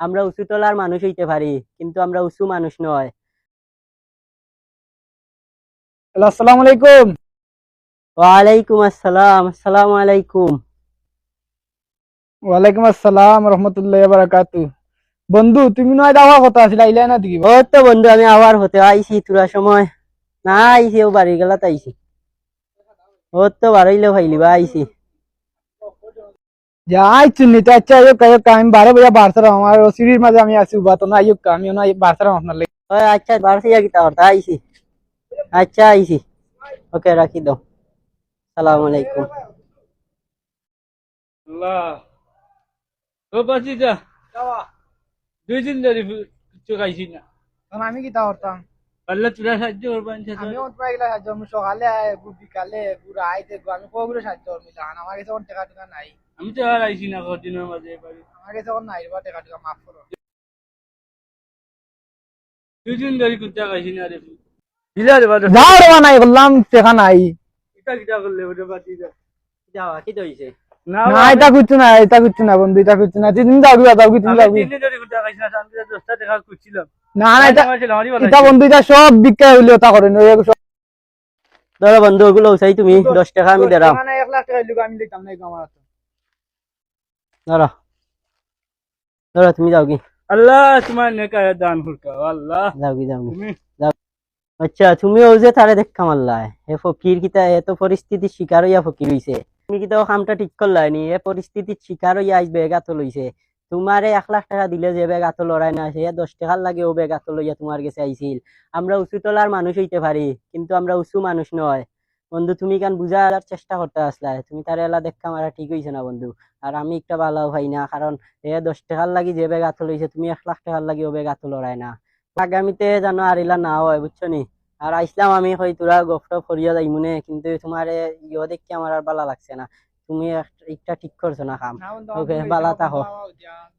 আমরা উঁচু তলার মানুষ হইতে পারি কিন্তু আমরা উঁচু মানুষ নয়। আসসালামু আলাইকুম। ওয়ালাইকুম আসসালাম আসসালামু আলাইকুম। ওয়ালাইকুম আসসালাম রহমতুল্লাহ বারাকাতু বন্ধু তুমি নয় দাওয়া কথা আছিল আইলা না দিকি ও তো বন্ধু আমি আবার হতে আইছি তোরা সময় না আইছি ও বাড়ি গেলা আইছি ও তো বাড়াইলে ভাইলি বা আইছি। যাই চিনি তো আচ্ছা আইও কায়ো আমি বারে বইয়া বারসারাম আমার সিঁড়ির মাঝে আমি আছি উবা তো না আইও আমি না বারসারাম আপনার লাগে আচ্ছা বাড়ছে গিতা হতা আইছি আচ্ছা আইছি ওকে রাখি দাও সালাম আলাইকুম ও পাচ্ছি যা দুই দিন ধরে কিছু খাইছি না আমি কি তা করতাম আল্লাহ তোরা সাহায্য করবেন আমি ওটা এগুলা সাহায্য আমি সকালে বিকালে গুড়া আইতে গু- আমি কগুলো সাহায্য করবি জান আমার কাছে কোন টাকা টাকা নাই। আমি তো আর আইছি না কদিনের মাঝে আমার কাছে কোন নাই বা টাকা টাকা মাফ করো। দুই ধরে কুত্তা খাইছি না রে। দিলা রে বাদ যাও রে নাই বললাম টাকা নাই। কিটা কিটা করলে ওটা পাচ্ছি যা যাওয়া কি দইছে? না না এটা করছ না এটা করছ না বন্ধু এটা করছ না। তুমি তুমি তিন দিন ধরে কুত্তা খাইছি না দশটা টাকা না না এটা আমার ছেলে আমারই ভালো এটা বন্ধু এটা সব বিক্রি হইলে ওটা করেন ধরো বন্ধু ওগুলো উঠাই তুমি দশ টাকা আমি দেরাম মানে এক লাখ টাকা হইলে আমি দেখতাম না আমার হাতে। ধরো। ধরো তুমি যাও কি আল্লাহ তোমার নেকা দান হুরকা আল্লাহ। যাও কি যাও আচ্ছা তুমি ও যে তারে দেখা মারলাই হে ফকির কিতা এত পরিস্থিতির শিকার হইয়া ফকির হইছে। তুমি কিতা কামটা ঠিক করলাই নি এ পরিস্থিতির শিকার হইয়া আইস বেগ লইছে। তোমারে এক লাখ টাকা দিলে যে বেগ আতো লড়াই না, সে দশ টাকার লাগে ও বেগ আতো লইয়া তোমার কাছে আইছিল। আমরা উঁচু তলার মানুষ হইতে পারি, কিন্তু আমরা উঁচু মানুষ নয়। বন্ধু, তুমি কান বুঝার চেষ্টা করতে আসলাই? তুমি তারে এলা দেখা মারা ঠিক হইছে না বন্ধু? আর আমি একটা ভালো ভাই না, কারণ এ দশ টাকার লাগি যে বেগ আতো লইছে, তুমি এক লাখ টাকার লাগি ও বেগ আতো লড়াই না। আগামীতে জানো আর ইলা না হয়, বুঝছ নি? আর আইসলাম আমি, হই তোরা গফট ফরিয়া যাই মনে কিন্তু তোমার ইয়ে দেখি আমার আর ভালো লাগছে না। তুমি এক- একটা ঠিক করছ না কাম বন্ধু, ওকে, বালা উচিত।